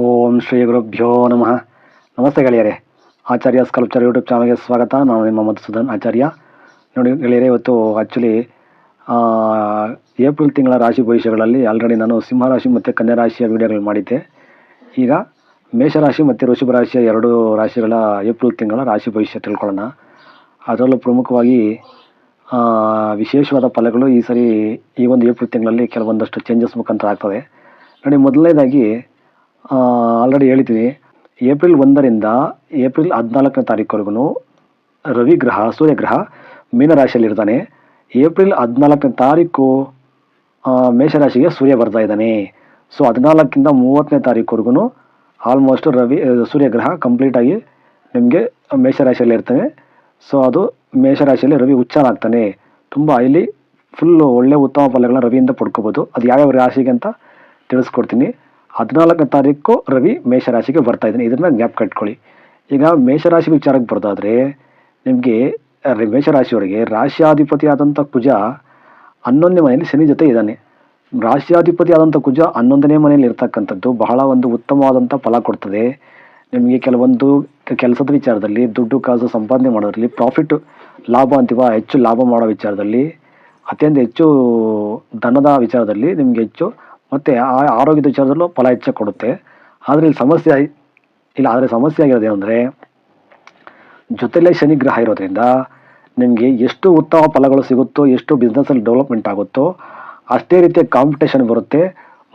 ಓಂ ಶ್ರೀ ಗುರುಭ್ಯೋ ನಮಃ. ನಮಸ್ತೆ ಗೆಳೆಯರೇ. ಆಚಾರ್ಯ ಸ್ಕಲ್ಪ್ಚರ್ ಯೂಟ್ಯೂಬ್ ಚಾನಲ್ಗೆ ಸ್ವಾಗತ. ನಾನು ನಿಮ್ಮ ಮಧುಸೂದನ್ ಆಚಾರ್ಯ. ನೋಡಿ ಗೆಳೆಯರೇ, ಇವತ್ತು ಆ್ಯಕ್ಚುಲಿ ಏಪ್ರಿಲ್ ತಿಂಗಳ ರಾಶಿ ಭವಿಷ್ಯಗಳಲ್ಲಿ ಆಲ್ರೆಡಿ ನಾನು ಸಿಂಹರಾಶಿ ಮತ್ತು ಕನ್ಯಾ ರಾಶಿಯ ವಿಡಿಯೋಗಳು ಮಾಡಿದ್ದೆ. ಈಗ ಮೇಷರಾಶಿ ಮತ್ತು ವೃಷಭ ರಾಶಿಯ ಎರಡು ರಾಶಿಗಳ ಏಪ್ರಿಲ್ ತಿಂಗಳ ರಾಶಿ ಭವಿಷ್ಯ ತಿಳ್ಕೊಳ್ಳೋಣ. ಅದರಲ್ಲೂ ಪ್ರಮುಖವಾಗಿ ವಿಶೇಷವಾದ ಫಲಗಳು ಈ ಸರಿ ಈ ಒಂದು ಏಪ್ರಿಲ್ ತಿಂಗಳಲ್ಲಿ ಕೆಲವೊಂದಷ್ಟು ಚೇಂಜಸ್ ಮುಖಾಂತರ ಆಗ್ತದೆ. ನೋಡಿ ಮೊದಲನೇದಾಗಿ ಆಲ್ರೆಡಿ ಹೇಳಿದ್ದೀನಿ ಏಪ್ರಿಲ್ ಒಂದರಿಂದ ಏಪ್ರಿಲ್ ಹದಿನಾಲ್ಕನೇ ಗ್ರಹ ಸೂರ್ಯಗ್ರಹ ಮೀನರಾಶಿಯಲ್ಲಿರ್ತಾನೆ ಏಪ್ರಿಲ್ ಹದಿನಾಲ್ಕನೇ ತಾರೀಕು ಮೇಷರಾಶಿಗೆ ಸೂರ್ಯ ಬರ್ತಾ ಇದ್ದಾನೆ. ಸೊ ಹದಿನಾಲ್ಕಿಂದ ಮೂವತ್ತನೇ ತಾರೀಕುವರೆಗೂ ಆಲ್ಮೋಸ್ಟ್ ರವಿ ಸೂರ್ಯಗ್ರಹ ಕಂಪ್ಲೀಟಾಗಿ ನಿಮಗೆ ಮೇಷರಾಶಿಯಲ್ಲಿ ಇರ್ತಾನೆ. ಸೊ ಅದು ಮೇಷರಾಶಿಯಲ್ಲಿ ರವಿ ಉಚ್ಚಾರ ಆಗ್ತಾನೆ. ತುಂಬ ಇಲ್ಲಿ ಫುಲ್ಲು ಒಳ್ಳೆ ಉತ್ತಮ ಫಲಗಳನ್ನ ರವಿಯಿಂದ ಪಡ್ಕೋಬೋದು. ಅದು ಯಾವ್ಯಾವ ರಾಶಿಗೆ ಅಂತ ತಿಳಿಸ್ಕೊಡ್ತೀನಿ. ಹದಿನಾಲ್ಕನೇ ತಾರೀಕು ರವಿ ಮೇಷರಾಶಿಗೆ ಬರ್ತಾ ಇದ್ದಾನೆ. ಇದನ್ನು ಜ್ಞಾಪ್ ಕಟ್ಕೊಳ್ಳಿ ಈಗ ಮೇಷರಾಶಿ ವಿಚಾರಕ್ಕೆ ಬರೋದಾದರೆ, ನಿಮಗೆ ಮೇಷರಾಶಿಯವರಿಗೆ ರಾಶಿಯಾಧಿಪತಿ ಆದಂಥ ಕುಜ ಹನ್ನೊಂದನೇ ಮನೆಯಲ್ಲಿ ಶನಿ ಜೊತೆ ಇದ್ದಾನೆ. ರಾಶಿಯಾಧಿಪತಿ ಆದಂಥ ಕುಜ ಹನ್ನೊಂದನೇ ಮನೆಯಲ್ಲಿ ಇರ್ತಕ್ಕಂಥದ್ದು ಬಹಳ ಒಂದು ಉತ್ತಮವಾದಂಥ ಫಲ ಕೊಡ್ತದೆ. ನಿಮಗೆ ಕೆಲವೊಂದು ಕೆಲಸದ ವಿಚಾರದಲ್ಲಿ, ದುಡ್ಡು ಕಾಸು ಸಂಪಾದನೆ ಮಾಡೋದ್ರಲ್ಲಿ ಪ್ರಾಫಿಟ್ ಲಾಭ ಅಂತೀವ, ಹೆಚ್ಚು ಲಾಭ ಮಾಡೋ ವಿಚಾರದಲ್ಲಿ, ಅತ್ಯಂತ ಹೆಚ್ಚು ಧನದ ವಿಚಾರದಲ್ಲಿ ನಿಮಗೆ ಹೆಚ್ಚು ಮತ್ತು ಆರೋಗ್ಯದ ವಿಚಾರದಲ್ಲೂ ಫಲ ಹೆಚ್ಚು ಕೊಡುತ್ತೆ. ಆದರೆ ಇಲ್ಲಿ ಸಮಸ್ಯೆ ಇಲ್ಲ, ಆದರೆ ಸಮಸ್ಯೆ ಆಗಿರೋದು ಏನಂದರೆ, ಜೊತೆಲೇ ಶನಿ ಗ್ರಹ ಇರೋದ್ರಿಂದ ನಿಮಗೆ ಎಷ್ಟು ಉತ್ತಮ ಫಲಗಳು ಸಿಗುತ್ತೋ, ಎಷ್ಟು ಬಿಸ್ನೆಸ್ಸಲ್ಲಿ ಡೆವಲಪ್ಮೆಂಟ್ ಆಗುತ್ತೋ, ಅಷ್ಟೇ ರೀತಿಯ ಕಾಂಪಿಟೇಷನ್ ಬರುತ್ತೆ.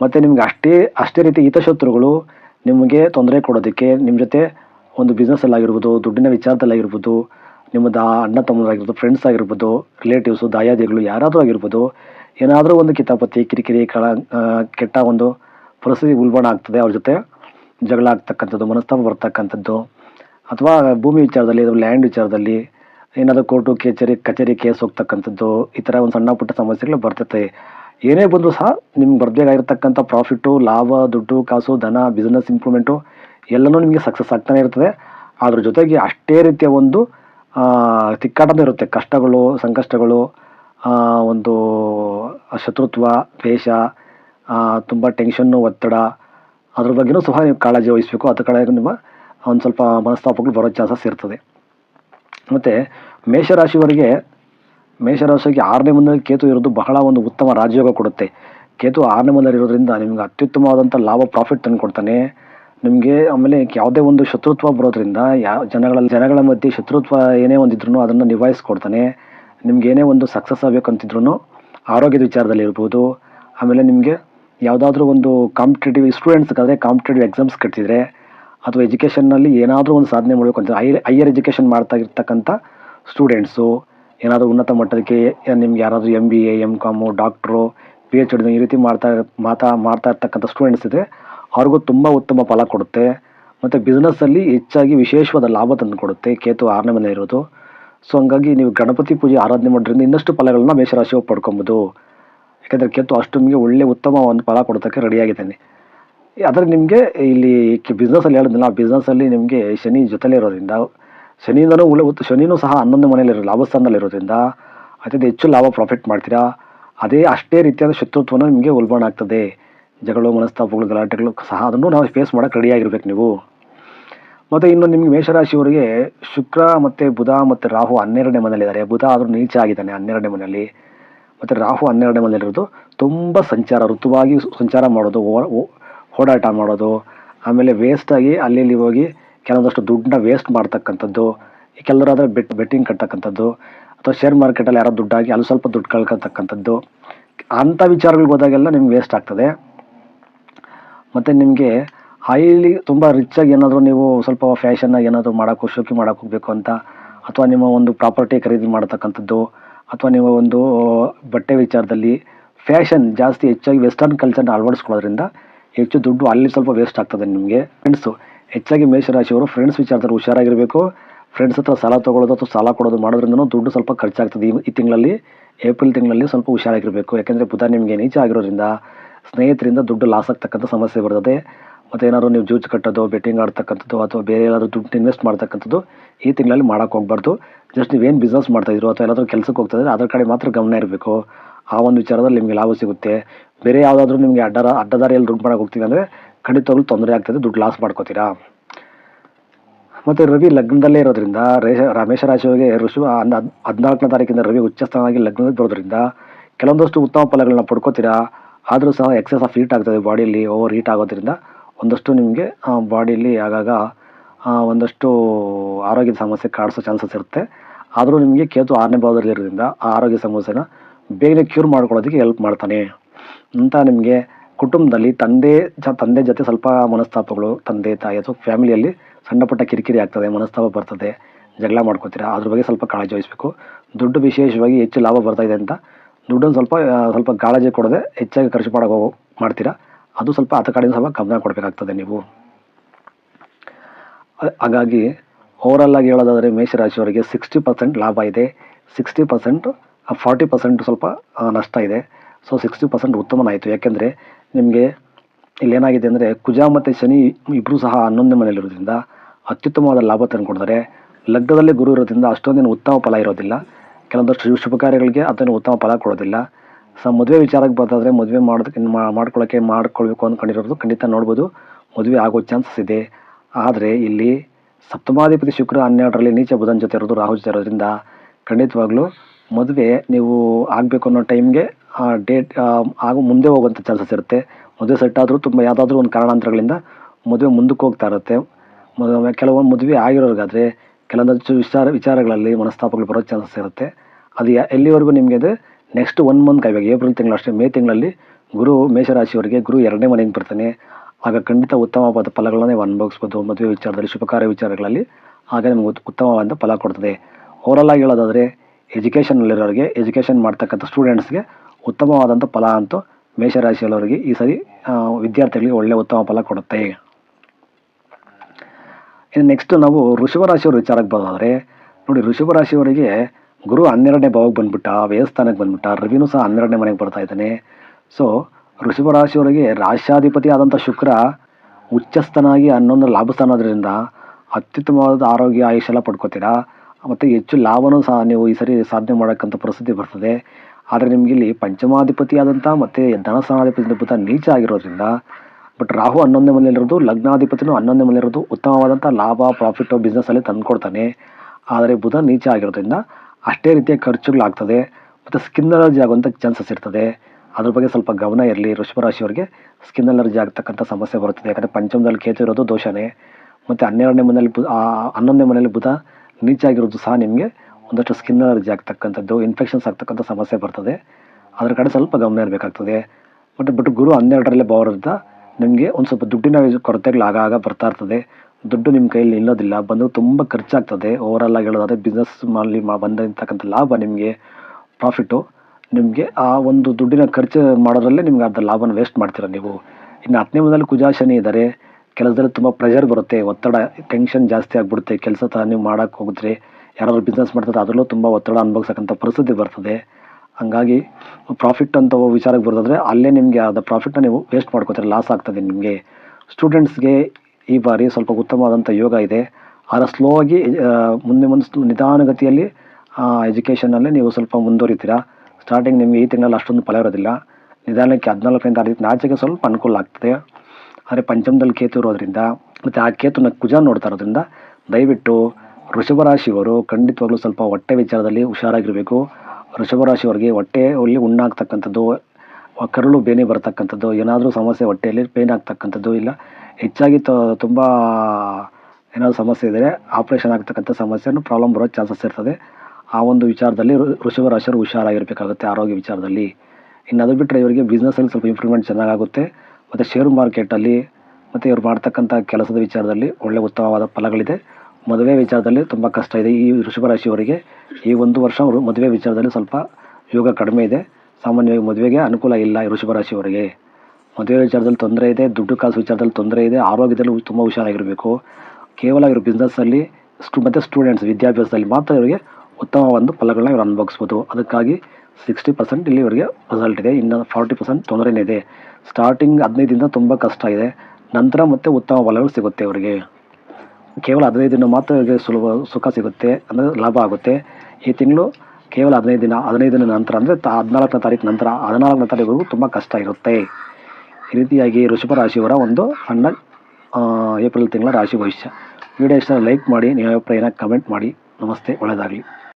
ಮತ್ತು ನಿಮ್ಗೆ ಅಷ್ಟೇ ಅಷ್ಟೇ ರೀತಿ ಹಿತಶತ್ರುಗಳು ನಿಮಗೆ ತೊಂದರೆ ಕೊಡೋದಕ್ಕೆ ನಿಮ್ಮ ಜೊತೆ ಒಂದು ಬಿಸ್ನೆಸ್ಸಲ್ಲಾಗಿರ್ಬೋದು ದುಡ್ಡಿನ ವಿಚಾರದಲ್ಲಾಗಿರ್ಬೋದು ನಿಮ್ಮ ದಾ ಅಣ್ಣ ತಮ್ಮರಾಗಿರ್ಬೋದು ಫ್ರೆಂಡ್ಸ್ ಆಗಿರ್ಬೋದು ರಿಲೇಟಿವ್ಸು ದಾಯಾದಿಗಳು ಯಾರಾದರೂ ಆಗಿರ್ಬೋದು, ಏನಾದರೂ ಒಂದು ಕಿತಾಪತಿ, ಕಿರಿಕಿರಿ, ಕಳ ಕೆಟ್ಟ ಒಂದು ಪರಿಸ್ಥಿತಿ ಉಲ್ಬಣ ಆಗ್ತದೆ ಅವ್ರ ಜೊತೆ. ಜಗಳ ಆಗ್ತಕ್ಕಂಥದ್ದು, ಮನಸ್ತಾಪ ಬರ್ತಕ್ಕಂಥದ್ದು. ಅಥವಾ ಭೂಮಿ ವಿಚಾರದಲ್ಲಿ, ಅಥವಾ ಲ್ಯಾಂಡ್ ವಿಚಾರದಲ್ಲಿ ಏನಾದರೂ ಕೋರ್ಟು, ಕಚೇರಿ ಕಚೇರಿ ಕೇಸ್ ಹೋಗ್ತಕ್ಕಂಥದ್ದು, ಈ ಥರ ಒಂದು ಸಣ್ಣ ಪುಟ್ಟ ಸಮಸ್ಯೆಗಳು ಬರ್ತೈತೆ. ಏನೇ ಬಂದರೂ ಸಹ ನಿಮ್ಗೆ ಬರಬೇಕಾಗಿರ್ತಕ್ಕಂಥ ಪ್ರಾಫಿಟ್ಟು ಲಾಭ, ದುಡ್ಡು, ಕಾಸು, ಧನ ಬಿಸ್ನೆಸ್ ಇಂಪ್ರೂವ್ಮೆಂಟು ಎಲ್ಲನೂ ನಿಮಗೆ ಸಕ್ಸಸ್ ಆಗ್ತಾನೆ ಇರ್ತದೆ. ಅದ್ರ ಜೊತೆಗೆ ಅಷ್ಟೇ ರೀತಿಯ ಒಂದು ಆ, ತಿಕ್ಕಾಟನೂ ಇರುತ್ತೆ ಕಷ್ಟಗಳು ಸಂಕಷ್ಟಗಳು ಒಂದು ಶತ್ರುತ್ವ ದ್ವೇಷ ತುಂಬ ಟೆನ್ಷನ್ನು ಒತ್ತಡ ಅದ್ರ ಬಗ್ಗೆನೂ ಸಹ ನೀವು ಕಾಳಜಿ ವಹಿಸಬೇಕು. ಅದ್ರ ಕಡೆ ನಿಮ್ಮ ಒಂದು ಸ್ವಲ್ಪ ಮನಸ್ತಾಪಗಳು ಬರೋ ಚಾನ್ಸಸ್ ಇರ್ತದೆ. ಮತ್ತು ಮೇಷರಾಶಿಯವರಿಗೆ ಮೇಷರಾಶಿಗೆ ಆರನೇ ಮನೆಯಲ್ಲಿ ಕೇತು ಇರೋದು ಬಹಳ ಒಂದು ಉತ್ತಮ ರಾಜಯೋಗ ಕೊಡುತ್ತೆ. ಕೇತು ಆರನೇ ಮನೆಯಲ್ಲಿ ಇರೋದ್ರಿಂದ ನಿಮ್ಗೆ ಅತ್ಯುತ್ತಮವಾದಂಥ ಲಾಭ ಪ್ರಾಫಿಟ್ ತಂದು ಕೊಡ್ತಾನೆ. ನಿಮಗೆ ಆಮೇಲೆ ಯಾವುದೇ ಒಂದು ಶತ್ರುತ್ವ ಬರೋದ್ರಿಂದ ಯಾವ ಜನಗಳ ಜನಗಳ ಮಧ್ಯೆ ಶತ್ರುತ್ವ ಏನೇ ಒಂದಿದ್ರು ಅದನ್ನು ನಿಭಾಯಿಸ್ಕೊಡ್ತಾನೆ. ನಿಮ್ಗೆ ಏನೇ ಒಂದು ಸಕ್ಸಸ್ ಆಗಬೇಕಂತಿದ್ರು ಆರೋಗ್ಯದ ವಿಚಾರದಲ್ಲಿ ಇರ್ಬೋದು. ಆಮೇಲೆ ನಿಮಗೆ ಯಾವುದಾದ್ರೂ ಒಂದು ಕಾಂಪಿಟೇಟಿವ್ ಸ್ಟೂಡೆಂಟ್ಸ್ಗಾದರೆ ಕಾಂಪಿಟೇಟಿವ್ ಎಕ್ಸಾಮ್ಸ್ ಕಟ್ಟಿದ್ರೆ ಅಥವಾ ಎಜುಕೇಷನ್ನಲ್ಲಿ ಏನಾದರೂ ಒಂದು ಸಾಧನೆ ಮಾಡಬೇಕು ಅಂತ ಹೈಯರ್ ಹೈಯರ್ ಎಜುಕೇಷನ್ ಮಾಡ್ತಾ ಇರ್ತಕ್ಕಂಥ ಸ್ಟೂಡೆಂಟ್ಸು ಏನಾದರೂ ಉನ್ನತ ಮಟ್ಟಕ್ಕೆ ನಿಮ್ಗೆ ಯಾರಾದರೂ M B A M com doctor P H D ಈ ರೀತಿ ಮಾಡ್ತಾ ಮಾತಾ, ಮಾಡ್ತಾ ಇರ್ತಕ್ಕಂಥ ಸ್ಟೂಡೆಂಟ್ಸ್ ಇದೆ ಅವ್ರಿಗೂ ತುಂಬ ಉತ್ತಮ ಫಲ ಕೊಡುತ್ತೆ. ಮತ್ತು ಬಿಸ್ನೆಸ್ಸಲ್ಲಿ ಹೆಚ್ಚಾಗಿ ವಿಶೇಷವಾದ ಲಾಭ ತಂದು ಕೊಡುತ್ತೆ ಕೇತು ಆರನೇ ಮನೆ ಇರೋದು. ಸೊ ಹಂಗಾಗಿ ನೀವು ಗಣಪತಿ ಪೂಜೆ ಆರಾಧನೆ ಮಾಡೋದ್ರಿಂದ ಇನ್ನಷ್ಟು ಫಲಗಳನ್ನ ಮೇಷರಾಶಿಯವರು ಪಡ್ಕೊಬೋದು. ಯಾಕಂದರೆ ಕೇತು ಅಷ್ಟು ನಿಮಗೆ ಒಳ್ಳೆ ಉತ್ತಮ ಒಂದು ಫಲ ಕೊಡೋದಕ್ಕೆ ರೆಡಿಯಾಗಿದ್ದೇನೆ ಆದರೆ ನಿಮಗೆ ಇಲ್ಲಿ ಬಿಸ್ನೆಸ್ಸಲ್ಲಿ ಹೇಳೋದಿಲ್ಲ. ಆ ಬಿಸ್ನೆಸ್ಸಲ್ಲಿ ನಿಮಗೆ ಶನಿ ಜೊತೆಲೇ ಇರೋದ್ರಿಂದ, ಶನಿಯಿಂದನೂ ಒಳ್ಳೆ ಉತ್ ಶನಿನೂ ಸಹ ಹನ್ನೊಂದು ಮನೇಲಿ ಇರೋ ಲಾಭಸ್ಥಾನದಲ್ಲಿ ಇರೋದ್ರಿಂದ ಅತ್ಯಂತ ಹೆಚ್ಚು ಲಾಭ ಪ್ರಾಫಿಟ್ ಮಾಡ್ತೀರಾ? ಅದೇ ಅಷ್ಟೇ ರೀತಿಯಾದ ಶತ್ರುತ್ವನ ನಿಮಗೆ ಉಲ್ಬಣ ಆಗ್ತದೆ. ಜಗಳು, ಮನಸ್ತಾಪಗಳು, ಗಲಾಟೆಗಳು ಸಹ ಅದನ್ನು ನಾವು ಫೇಸ್ ಮಾಡೋಕ್ಕೆ ರೆಡಿಯಾಗಿರ್ಬೇಕು ನೀವು. ಮತ್ತು ಇನ್ನು ನಿಮಗೆ ಮೇಷರಾಶಿಯವರಿಗೆ ಶುಕ್ರ ಮತ್ತು ಬುಧ ಮತ್ತು ರಾಹು ಹನ್ನೆರಡನೇ ಮನೆಯಲ್ಲಿದ್ದಾರೆ ಬುಧ ಆದರೂ ನೀಚ ಆಗಿದ್ದಾನೆ ಹನ್ನೆರಡನೇ ಮನೆಯಲ್ಲಿ. ಮತ್ತು ರಾಹು ಹನ್ನೆರಡನೇ ಮನೆಯಲ್ಲಿರೋದು ತುಂಬ ಸಂಚಾರ, ಋತುವಾಗಿ ಸಂಚಾರ ಮಾಡೋದು ಓಡಾಟ ಮಾಡೋದು, ಆಮೇಲೆ ವೇಸ್ಟಾಗಿ ಅಲ್ಲಿ ಇಲ್ಲಿ ಹೋಗಿ ಕೆಲವೊಂದಷ್ಟು ದುಡ್ಡನ್ನ ವೇಸ್ಟ್ ಮಾಡ್ತಕ್ಕಂಥದ್ದು, ಕೆಲವರಾದರೆ ಬೆಟ್ ಬೆಟ್ಟಿಂಗ್ ಕಟ್ತಕ್ಕಂಥದ್ದು, ಅಥವಾ ಶೇರ್ ಮಾರ್ಕೆಟಲ್ಲಿ ಯಾರೋ ದುಡ್ಡಾಗಿ ಅಲ್ಲಿ ಸ್ವಲ್ಪ ದುಡ್ಡು ಕಳ್ಕೊತಕ್ಕಂಥದ್ದು, ಅಂಥ ವಿಚಾರಗಳಿಗೆ ಹೋದಾಗೆಲ್ಲ ನಿಮ್ಗೆ ವೇಸ್ಟ್ ಆಗ್ತದೆ. ಮತ್ತು ನಿಮಗೆ ಹೈಲಿ ತುಂಬ ರಿಚಾಗಿ ಏನಾದರೂ ನೀವು ಸ್ವಲ್ಪ ಫ್ಯಾಷನ್ನಾಗಿ ಏನಾದರೂ ಮಾಡೋಕ್ಕೂ, ಶೋಕಿ ಮಾಡೋಕ್ಕೆ ಹೋಗಬೇಕು ಅಂತ, ಅಥವಾ ನಿಮ್ಮ ಒಂದು ಪ್ರಾಪರ್ಟಿ ಖರೀದಿ ಮಾಡತಕ್ಕಂಥದ್ದು, ಅಥವಾ ನೀವು ಒಂದು ಬಟ್ಟೆ ವಿಚಾರದಲ್ಲಿ ಫ್ಯಾಷನ್ ಜಾಸ್ತಿ ಹೆಚ್ಚಾಗಿ ವೆಸ್ಟರ್ನ್ ಕಲ್ಚರ್ನ ಅಳವಡಿಸ್ಕೊಳ್ಳೋದ್ರಿಂದ ಹೆಚ್ಚು ದುಡ್ಡು ಅಲ್ಲಿ ಸ್ವಲ್ಪ ವೇಸ್ಟ್ ಆಗ್ತದೆ ನಿಮಗೆ. ಫ್ರೆಂಡ್ಸು ಹೆಚ್ಚಾಗಿ ಮೇಷರಾಶಿಯವರು ಫ್ರೆಂಡ್ಸ್ ವಿಚಾರದಲ್ಲಿ ಹುಷಾರಾಗಿರಬೇಕು. ಫ್ರೆಂಡ್ಸ್ ಹತ್ರ ಸಾಲ ತೊಗೊಳ್ಳೋದು ಅಥವಾ ಸಾಲ ಕೊಡೋದು ಮಾಡೋದ್ರಿಂದ ದುಡ್ಡು ಸ್ವಲ್ಪ ಖರ್ಚಾಗ್ತದೆ. ಈ ತಿಂಗಳಲ್ಲಿ, ಏಪ್ರಿಲ್ ತಿಂಗಳಲ್ಲಿ ಸ್ವಲ್ಪ ಹುಷಾರಾಗಿರಬೇಕು. ಯಾಕೆಂದರೆ ಬುಧ ನಿಮಗೆ ನೀಚ ಆಗಿರೋದ್ರಿಂದ ಸ್ನೇಹಿತರಿಂದ ದುಡ್ಡು ಲಾಸ್ ಆಗ್ತಕ್ಕಂಥ ಸಮಸ್ಯೆ ಬರ್ತದೆ. ಮತ್ತು ಏನಾದ್ರು ನೀವು ಜ್ಯೂಜ್ ಕಟ್ಟೋದು ಬೆಟ್ಟಿಂಗ್ ಆಡ್ತಕ್ಕಂಥದ್ದು ಅಥವಾ ಬೇರೆ ಏನಾದರೂ ದುಡ್ಡು ಇನ್ವೆಸ್ಟ್ ಮಾಡ್ತಕ್ಕಂಥದ್ದು ಈ ತಿಂಗಳಲ್ಲಿ ಮಾಡೋಕೆ ಹೋಗ್ಬಾರ್ದು. ಜಸ್ಟ್ ನೀವೇನು ಬಿಸ್ನೆಸ್ ಮಾಡ್ತಾಯಿದ್ರು ಅಥವಾ ಏನಾದರೂ ಕೆಲಸಕ್ಕೆ ಹೋಗ್ತಾಯಿದ್ರೆ ಅದರ ಕಡೆ ಮಾತ್ರ ಗಮನ ಇರಬೇಕು. ಆ ಒಂದು ವಿಚಾರದಲ್ಲಿ ನಿಮಗೆ ಲಾಭ ಸಿಗುತ್ತೆ. ಬೇರೆ ಯಾವುದಾದ್ರೂ ನಿಮಗೆ ಅಡ್ಡ ಅಡ್ಡದಾರಿಯಲ್ಲಿ ದುಡ್ಡು ಮಾಡೋಕೆ ಹೋಗ್ತೀವಿ ಅಂದರೆ ಖಂಡಿತವಾಗ್ಲೂ ತೊಂದರೆ ಆಗ್ತದೆ, ದುಡ್ಡು ಲಾಸ್ ಮಾಡ್ಕೋತೀರಾ? ಮತ್ತು ರವಿ ಲಗ್ನದಲ್ಲೇ ಇರೋದ್ರಿಂದ, ರೇಷ ರಮೇಶ ರಾಶಿಯವರಿಗೆ ಋಷು ಅಂದ ಹದಿನಾಲ್ಕನೇ ತಾರೀಕಿಂದ ರವಿ ಉಚ್ಚಸ್ಥಾನವಾಗಿ ಲಗ್ನದಲ್ಲಿ ಬರೋದ್ರಿಂದ ಕೆಲವೊಂದಷ್ಟು ಉತ್ತಮ ಫಲಗಳನ್ನ ಪಡ್ಕೋತೀರಾ? ಆದರೂ ಸಹ ಎಕ್ಸೆಸ್ ಆಫ್ ಹೀಟ್ ಆಗ್ತದೆ ಬಾಡಿಯಲ್ಲಿ ಓವರ್ ಹೀಟ್ ಆಗೋದ್ರಿಂದ ಒಂದಷ್ಟು ನಿಮಗೆ ಬಾಡಿಯಲ್ಲಿ ಆಗಾಗ ಒಂದಷ್ಟು ಆರೋಗ್ಯದ ಸಮಸ್ಯೆ ಕಾಡಿಸೋ ಚಾನ್ಸಸ್ ಇರುತ್ತೆ. ಆದರೂ ನಿಮಗೆ ಕೇತು ಆರನೇ ಭಾವದಲ್ಲಿ ಇರೋದ್ರಿಂದ ಆ ಆರೋಗ್ಯ ಸಮಸ್ಯೆನ ಬೇಗನೆ ಕ್ಯೂರ್ ಮಾಡ್ಕೊಳ್ಳೋದಕ್ಕೆ ಹೆಲ್ಪ್ ಮಾಡ್ತಾನೆ. ಅಂತ ನಿಮಗೆ ಕುಟುಂಬದಲ್ಲಿ ತಂದೆ ಜ, ತಂದೆ ಜೊತೆ ಸ್ವಲ್ಪ ಮನಸ್ತಾಪಗಳು, ತಂದೆ, ತಾಯಿ ಅಥವಾ ಫ್ಯಾಮಿಲಿಯಲ್ಲಿ ಸಣ್ಣ ಪುಟ್ಟ ಕಿರಿಕಿರಿ ಆಗ್ತದೆ, ಮನಸ್ತಾಪ ಬರ್ತದೆ, ಜಗಳ ಮಾಡ್ಕೋತೀರಾ, ಅದ್ರ ಬಗ್ಗೆ ಸ್ವಲ್ಪ ಕಾಳಜಿ ವಹಿಸಬೇಕು. ದುಡ್ಡು ವಿಶೇಷವಾಗಿ ಹೆಚ್ಚು ಲಾಭ ಬರ್ತಾಯಿದೆ ಅಂತ ದುಡ್ಡನ್ನು ಸ್ವಲ್ಪ ಸ್ವಲ್ಪ ಕಾಳಜಿ ಕೊಡದೆ ಹೆಚ್ಚಾಗಿ ಖರ್ಚು ಮಾಡೋ ಮಾಡ್ತೀರಾ? ಅದು ಸ್ವಲ್ಪ ಆತ ಕಡೆಯಿಂದ ಸ್ವಲ್ಪ ಗಮನ ಕೊಡಬೇಕಾಗ್ತದೆ ನೀವು. ಹಾಗಾಗಿ ಓವರಲ್ ಆಗಿ ಹೇಳೋದಾದರೆ ಮೇಷರಾಶಿಯವರಿಗೆ ಸಿಕ್ಸ್ಟಿ ಪರ್ಸೆಂಟ್ ಲಾಭ ಇದೆ. ಸಿಕ್ಸ್ಟಿ ಪರ್ಸೆಂಟ್ ಫಾರ್ಟಿ ಪರ್ಸೆಂಟ್ ಸ್ವಲ್ಪ ನಷ್ಟ ಇದೆ. ಸೊ ಸಿಕ್ಸ್ಟಿ ಪರ್ಸೆಂಟ್ ಉತ್ತಮನಾಯಿತು ಯಾಕೆಂದರೆ ನಿಮಗೆ ಇಲ್ಲೇನಾಗಿದೆ ಅಂದರೆ ಕುಜ ಮತ್ತು ಶನಿ ಇಬ್ಬರೂ ಸಹ ಹನ್ನೊಂದನೇ ಮನೆಯಲ್ಲಿರೋದ್ರಿಂದ ಅತ್ಯುತ್ತಮವಾದ ಲಾಭ ತಂದುಕೊಡ್ತಾರೆ. ಲಗ್ನದಲ್ಲಿ ಗುರು ಇರೋದ್ರಿಂದ ಅಷ್ಟೊಂದಿನ ಉತ್ತಮ ಫಲ ಇರೋದಿಲ್ಲ. ಕೆಲವೊಂದಷ್ಟು ಶುಭ ಕಾರ್ಯಗಳಿಗೆ ಅದನ್ನು ಉತ್ತಮ ಫಲ ಕೊಡೋದಿಲ್ಲ. ಸೊ ಮದುವೆ ವಿಚಾರಕ್ಕೆ ಬರ್ತಾದ್ರೆ ಮದುವೆ ಮಾಡೋದಕ್ಕೆ ಮಾಡ್ಕೊಳ್ಳೋಕ್ಕೆ ಮಾಡ್ಕೊಳ್ಬೇಕು ಅಂದ್ಕೊಂಡಿರೋದು ಖಂಡಿತ ನೋಡ್ಬೋದು. ಮದುವೆ ಆಗೋ ಚಾನ್ಸಸ್ ಇದೆ. ಆದರೆ ಇಲ್ಲಿ ಸಪ್ತಮಾಧಿಪತಿ ಶುಕ್ರ ಹನ್ನೆರಡರಲ್ಲಿ ನೀಚ ಬುಧನ ಜೊತೆ ಇರೋದು ರಾಹು ಜೊತೆ ಇರೋದ್ರಿಂದ ಖಂಡಿತವಾಗ್ಲೂ ಮದುವೆ ನೀವು ಆಗಬೇಕು ಅನ್ನೋ ಟೈಮ್ಗೆ ಡೇಟ್ ಆಗೋ ಮುಂದೆ ಹೋಗುವಂಥ ಚಾನ್ಸಸ್ ಇರುತ್ತೆ. ಮದುವೆ ಸೆಟ್ ಆದರೂ ತುಂಬ, ಯಾವುದಾದ್ರೂ ಒಂದು ಕಾರಣಾಂತರಗಳಿಂದ ಮದುವೆ ಮುಂದಕ್ಕೆ ಹೋಗ್ತಾ ಇರುತ್ತೆ. ಕೆಲವೊಂದು ಮದುವೆ ಆಗಿರೋರಿಗಾದರೆ ಕೆಲವೊಂದಷ್ಟು ವಿಚಾರ, ವಿಚಾರಗಳಲ್ಲಿ ಮನಸ್ತಾಪಗಳು ಬರೋ ಚಾನ್ಸಸ್ ಇರುತ್ತೆ. ಅದು ಎಲ್ಲಿವರೆಗೂ ನಿಮಗೆ ಅದು ನೆಕ್ಸ್ಟ್ ಒನ್ ಮಂತ್ ಕಾಯ್ಬೇಕು ಏಪ್ರಿಲ್ ತಿಂಗಳು ಅಷ್ಟೇ, ಮೇ ತಿಂಗಳಲ್ಲಿ ಗುರು ಮೇಷರಾಶಿಯವರಿಗೆ ಗುರು ಎರಡನೇ ಮನೆಗೆ ಬರ್ತಾನೆ. ಆಗ ಖಂಡಿತ ಉತ್ತಮವಾದ ಫಲಗಳನ್ನ ಅನುಭವಿಸ್ಬೋದು ಮದುವೆ ವಿಚಾರದಲ್ಲಿ ಶುಭ ಕಾರ್ಯ ವಿಚಾರಗಳಲ್ಲಿ ಆಗ ನಿಮಗೆ ಉತ್- ಉತ್ತಮವಾದ ಫಲ ಕೊಡ್ತದೆ. ಓವರಲ್ ಆಗಿ ಹೇಳೋದಾದರೆ ಎಜುಕೇಷನಲ್ಲಿರೋರಿಗೆ ಎಜುಕೇಷನ್ ಮಾಡ್ತಕ್ಕಂಥ ಸ್ಟೂಡೆಂಟ್ಸ್ಗೆ ಉತ್ತಮವಾದಂಥ ಫಲ ಅಂತೂ ಮೇಷರಾಶಿಯವರಿಗೆ ಈ ಸರಿ ವಿದ್ಯಾರ್ಥಿಗಳಿಗೆ ಒಳ್ಳೆಯ ಉತ್ತಮ ಫಲ ಕೊಡುತ್ತೆ. ಇನ್ನು ನೆಕ್ಸ್ಟ್ ನಾವು ಋಷಭ ರಾಶಿಯವ್ರ ವಿಚಾರಕ್ಕೆ ಬರೋದಾದರೆ, ನೋಡಿ ಋಷಭ ರಾಶಿಯವರಿಗೆ ಗುರು ಹನ್ನೆರಡನೇ ಭಾವಕ್ಕೆ ಬಂದುಬಿಟ್ಟ, ವ್ಯಯಸ್ಥಾನಕ್ಕೆ ಬಂದುಬಿಟ್ಟ, ರವಿನೂ ಸಹ ಹನ್ನೆರಡನೇ ಮನೆಗೆ ಬರ್ತಾ ಇದ್ದಾನೆ. ಸೊ ಋಷಭ ರಾಶಿಯವರಿಗೆ ರಾಶ್ಯಾಧಿಪತಿ ಆದಂಥ ಶುಕ್ರ ಉಚ್ಚಸ್ಥನಾಗಿ ಹನ್ನೊಂದು ಲಾಭ ಸ್ಥಾನದ್ರಿಂದ ಅತ್ಯುತ್ತಮವಾದ ಆರೋಗ್ಯ ಆಯುಷ್ಯಲ್ಲ ಪಡ್ಕೋತೀರಾ. ಮತ್ತು ಹೆಚ್ಚು ಲಾಭನೂ ಸಹ ನೀವು ಈ ಸರಿ ಸಾಧನೆ ಮಾಡೋಕ್ಕಂಥ ಪರಿಸ್ಥಿತಿ ಬರ್ತದೆ. ಆದರೆ ನಿಮಗೆ ಇಲ್ಲಿ ಪಂಚಮಾಧಿಪತಿ ಆದಂಥ ಮತ್ತು ಧನಸ್ಥಾನಾಧಿಪತಿ ನೀಚ ಆಗಿರೋದ್ರಿಂದ ಬಟ್ ರಾಹು ಹನ್ನೊಂದನೇ ಮನೆಯಲ್ಲಿರೋದು ಲಗ್ನಾಧಿಪತಿನೂ ಹನ್ನೊಂದನೇ ಮನೆಯಲ್ಲಿರೋದು ಉತ್ತಮವಾದಂಥ ಲಾಭ ಪ್ರಾಫಿಟ್ ಬಿಸ್ನೆಸ್ಸಲ್ಲಿ ತಂದುಕೊಡ್ತಾನೆ. ಆದರೆ ಬುಧ ನೀಚ ಆಗಿರೋದ್ರಿಂದ ಅಷ್ಟೇ ರೀತಿಯ ಖರ್ಚುಗಳಾಗ್ತದೆ, ಮತ್ತು ಸ್ಕಿನ್ ಅಲರ್ಜಿ ಆಗುವಂಥ ಚಾನ್ಸಸ್ ಇರ್ತದೆ. ಅದ್ರ ಬಗ್ಗೆ ಸ್ವಲ್ಪ ಗಮನ ಇರಲಿ, ವೃಷಭ ರಾಶಿಯವರಿಗೆ. ಸ್ಕಿನ್ ಅಲರ್ಜಿ ಆಗ್ತಕ್ಕಂಥ ಸಮಸ್ಯೆ ಬರುತ್ತದೆ. ಯಾಕಂದರೆ ಪಂಚಮದಲ್ಲಿ ಕೇತು ಇರೋದು ದೋಷನೇ. ಮತ್ತು ಹನ್ನೆರಡನೇ ಮನೆಯಲ್ಲಿ ಬು ಹನ್ನೊಂದನೇ ಮನೆಯಲ್ಲಿ ಬುಧ ನೀಚ ಆಗಿರೋದು ಸಹ ನಿಮಗೆ ಒಂದಷ್ಟು ಸ್ಕಿನ್ ಅಲರ್ಜಿ ಆಗ್ತಕ್ಕಂಥದ್ದು ಇನ್ಫೆಕ್ಷನ್ಸ್ ಆಗ್ತಕ್ಕಂಥ ಸಮಸ್ಯೆ ಬರ್ತದೆ. ಅದರ ಕಡೆ ಸ್ವಲ್ಪ ಗಮನ ಇರಬೇಕಾಗ್ತದೆ. ಬಟ್ ಬಟ್ ಗುರು ಹನ್ನೆರಡರಲ್ಲೇ ಬರೋದ್ರಿಂದ ನಿಮಗೆ ಒಂದು ಸ್ವಲ್ಪ ದುಡ್ಡಿನ ಕೊರತೆಗಳು ಆಗಾಗ ಬರ್ತಾ ಇರ್ತದೆ. ದುಡ್ಡು ನಿಮ್ಮ ಕೈಯಲ್ಲಿ ನಿಲ್ಲೋದಿಲ್ಲ ಬಂದು ತುಂಬ ಖರ್ಚಾಗ್ತದೆ. ಆಗಿ ಹೇಳೋದಾದ್ರೆ ಬಿಸ್ನೆಸ್ ಮಾಡಲಿ ಬಂದಿರ್ತಕ್ಕಂಥ ಲಾಭ ನಿಮಗೆ ಪ್ರಾಫಿಟ್ಟು ನಿಮಗೆ ಆ ಒಂದು ದುಡ್ಡಿನ ಖರ್ಚು ಮಾಡೋದ್ರಲ್ಲೇ ನಿಮ್ಗೆ ಅರ್ಧ ಲಾಭನ ವೇಸ್ಟ್ ಮಾಡ್ತೀರ ನೀವು. ಇನ್ನು ಹತ್ತನೇ ಮೊದಲು ಕುಜಾಶನಿ ಇದ್ದಾರೆ ಕೆಲಸದಲ್ಲಿ ತುಂಬ ಪ್ರೆಷರ್ ಬರುತ್ತೆ, ಒತ್ತಡ ಟೆನ್ಷನ್ ಜಾಸ್ತಿ ಆಗಿಬಿಡುತ್ತೆ. ಕೆಲಸ ತ ನೀವು ಮಾಡೋಕ್ಕೆ ಹೋಗಿದ್ರೆ ಯಾರಾದ್ರು ಬಿಸ್ನೆಸ್ ಮಾಡ್ತಾರೆ, ಅದರಲ್ಲೂ ತುಂಬ ಒತ್ತಡ ಅನುಭವಿಸಕ್ಕಂಥ ಪರಿಸ್ಥಿತಿ ಬರ್ತದೆ. ಹಂಗಾಗಿ ಪ್ರಾಫಿಟ್ ಅಂತ ವಿಚಾರಕ್ಕೆ ಬರೋದಾದ್ರೆ ಅಲ್ಲೇ ನಿಮಗೆ ಆದ ಪ್ರಾಫಿಟ್ನ ನೀವು ವೇಸ್ಟ್ ಮಾಡ್ಕೋತೀರ ಲಾಸ್ ಆಗ್ತದೆ ನಿಮಗೆ. ಸ್ಟೂಡೆಂಟ್ಸ್ಗೆ ಈ ಬಾರಿ ಸ್ವಲ್ಪ ಉತ್ತಮವಾದಂಥ ಯೋಗ ಇದೆ. ಆದರೆ ಸ್ಲೋ ಆಗಿ ಮುಂದೆ ಮುಂದೆ ನಿಧಾನಗತಿಯಲ್ಲಿ ಎಜುಕೇಷನಲ್ಲಿ ನೀವು ಸ್ವಲ್ಪ ಮುಂದುವರಿತೀರಾ? ಸ್ಟಾರ್ಟಿಂಗ್ ನಿಮಗೆ ಈ ತಿಂಗಳಲ್ಲಿ ಅಷ್ಟೊಂದು ಫಲ ಇರೋದಿಲ್ಲ. ನಿಧಾನಕ್ಕೆ ಹದಿನಾಲ್ಕರಿಂದ ತಾರೀಕು ಆಚೆಗೆ ಸ್ವಲ್ಪ ಅನುಕೂಲ ಆಗ್ತದೆ. ಆದರೆ ಪಂಚಮದಲ್ಲಿ ಕೇತು ಇರೋದ್ರಿಂದ, ಮತ್ತು ಆ ಕೇತುನ ಕುಜ ನೋಡ್ತಾ ಇರೋದ್ರಿಂದ, ದಯವಿಟ್ಟು ವೃಷಭ ರಾಶಿಯವರು ಖಂಡಿತವಾಗ್ಲೂ ಸ್ವಲ್ಪ ಹೊಟ್ಟೆ ವಿಚಾರದಲ್ಲಿ ಹುಷಾರಾಗಿರಬೇಕು. ವೃಷಭ ರಾಶಿಯವರಿಗೆ ಹೊಟ್ಟೆಯಲ್ಲಿ ಉಣ್ಣಾಗ್ತಕ್ಕಂಥದ್ದು ಕರುಳು ಬೇನೆ ಬರ್ತಕ್ಕಂಥದ್ದು, ಏನಾದರೂ ಸಮಸ್ಯೆ ಹೊಟ್ಟೆಯಲ್ಲಿ ಪೇನ್ ಆಗ್ತಕ್ಕಂಥದ್ದು ಇಲ್ಲ, ಹೆಚ್ಚಾಗಿ ತುಂಬ ಏನಾದರೂ ಸಮಸ್ಯೆ ಇದ್ದರೆ ಆಪ್ರೇಷನ್ ಆಗ್ತಕ್ಕಂಥ ಸಮಸ್ಯೆಯನ್ನು ಪ್ರಾಬ್ಲಮ್ ಬರೋ ಚಾನ್ಸಸ್ ಇರ್ತದೆ. ಆ ಒಂದು ವಿಚಾರದಲ್ಲಿ ವೃಷಭ ರಾಶಿಯವರು ಹುಷಾರಾಗಿರಬೇಕಾಗುತ್ತೆ ಆರೋಗ್ಯ ವಿಚಾರದಲ್ಲಿ. ಇನ್ನು ಅದು ಬಿಟ್ಟರೆ ಇವರಿಗೆ ಬಿಸ್ನೆಸ್ಸಲ್ಲಿ ಸ್ವಲ್ಪ ಇಂಪ್ರೂವ್ಮೆಂಟ್ ಚೆನ್ನಾಗಾಗುತ್ತೆ. ಮತ್ತು ಶೇರು ಮಾರ್ಕೆಟಲ್ಲಿ ಮತ್ತು ಇವ್ರು ಮಾಡ್ತಕ್ಕಂಥ ಕೆಲಸದ ವಿಚಾರದಲ್ಲಿ ಒಳ್ಳೆಯ ಉತ್ತಮವಾದ ಫಲಗಳಿದೆ. ಮದುವೆ ವಿಚಾರದಲ್ಲಿ ತುಂಬ ಕಷ್ಟ ಇದೆ. ಈ ವೃಷಭ ರಾಶಿಯವರಿಗೆ ಈ ಒಂದು ವರ್ಷ ಅವರು ಮದುವೆ ವಿಚಾರದಲ್ಲಿ ಸ್ವಲ್ಪ ಯೋಗ ಕಡಿಮೆ ಇದೆ. ಸಾಮಾನ್ಯವಾಗಿ ಮದುವೆಗೆ ಅನುಕೂಲ ಇಲ್ಲ ಈ ವೃಷಭ ರಾಶಿಯವರಿಗೆ ಮದುವೆ ವಿಚಾರದಲ್ಲಿ ತೊಂದರೆ ಇದೆ, ದುಡ್ಡು ಕಾಸು ವಿಚಾರದಲ್ಲಿ ತೊಂದರೆ ಇದೆ, ಆರೋಗ್ಯದಲ್ಲಿ ತುಂಬ ಹುಷಾರಾಗಿರಬೇಕು. ಕೇವಲ ಇವರು ಬಿಸ್ನೆಸ್ಸಲ್ಲಿ ಸ್ಟು ಮತ್ತು ಸ್ಟೂಡೆಂಟ್ಸ್ ವಿದ್ಯಾಭ್ಯಾಸದಲ್ಲಿ ಮಾತ್ರ ಇವರಿಗೆ ಉತ್ತಮ ಒಂದು ಫಲಗಳನ್ನ ಇವರು ಅನುಭವಿಸ್ಬೋದು. ಅದಕ್ಕಾಗಿ ಸಿಕ್ಸ್ಟಿ ಪರ್ಸೆಂಟ್ ಇಲ್ಲಿ ಇವರಿಗೆ ರಿಸಲ್ಟ್ ಇದೆ. ಇನ್ನು ಫಾರ್ಟಿ ಪರ್ಸೆಂಟ್ ತೊಂದರೆನೇ ಇದೆ. ಸ್ಟಾರ್ಟಿಂಗ್ ಹದಿನೈದಿಂದ ತುಂಬ ಕಷ್ಟ ಇದೆ. ನಂತರ ಮತ್ತೆ ಉತ್ತಮ ಫಲಗಳು ಸಿಗುತ್ತೆ ಇವರಿಗೆ. ಕೇವಲ ಹದಿನೈದು ದಿನ ಮಾತ್ರ ಸುಲಭ ಸುಖ ಸಿಗುತ್ತೆ ಅಂದರೆ ಲಾಭ ಆಗುತ್ತೆ. ಈ ತಿಂಗಳು ಕೇವಲ ಹದಿನೈದು ದಿನ ಹದಿನೈದು ದಿನ ನಂತರ ಅಂದರೆ ಹದಿನಾಲ್ಕನೇ ತಾರೀಕು ನಂತರ, ಹದಿನಾಲ್ಕನೇ ತಾರೀಕು ತುಂಬ ಕಷ್ಟ ಇರುತ್ತೆ. ಈ ರೀತಿಯಾಗಿ ವೃಷಭ ರಾಶಿಯವರ ಒಂದು ಸಣ್ಣ ಏಪ್ರಿಲ್ ತಿಂಗಳ ರಾಶಿ ಭವಿಷ್ಯ. ವಿಡಿಯೋ ಇಷ್ಟ ಲೈಕ್ ಮಾಡಿ, ನಿಮ್ಮ ಅಭಿಪ್ರಾಯನ ಕಮೆಂಟ್ ಮಾಡಿ. ನಮಸ್ತೆ, ಒಳ್ಳೆಯದಾಗಲಿ.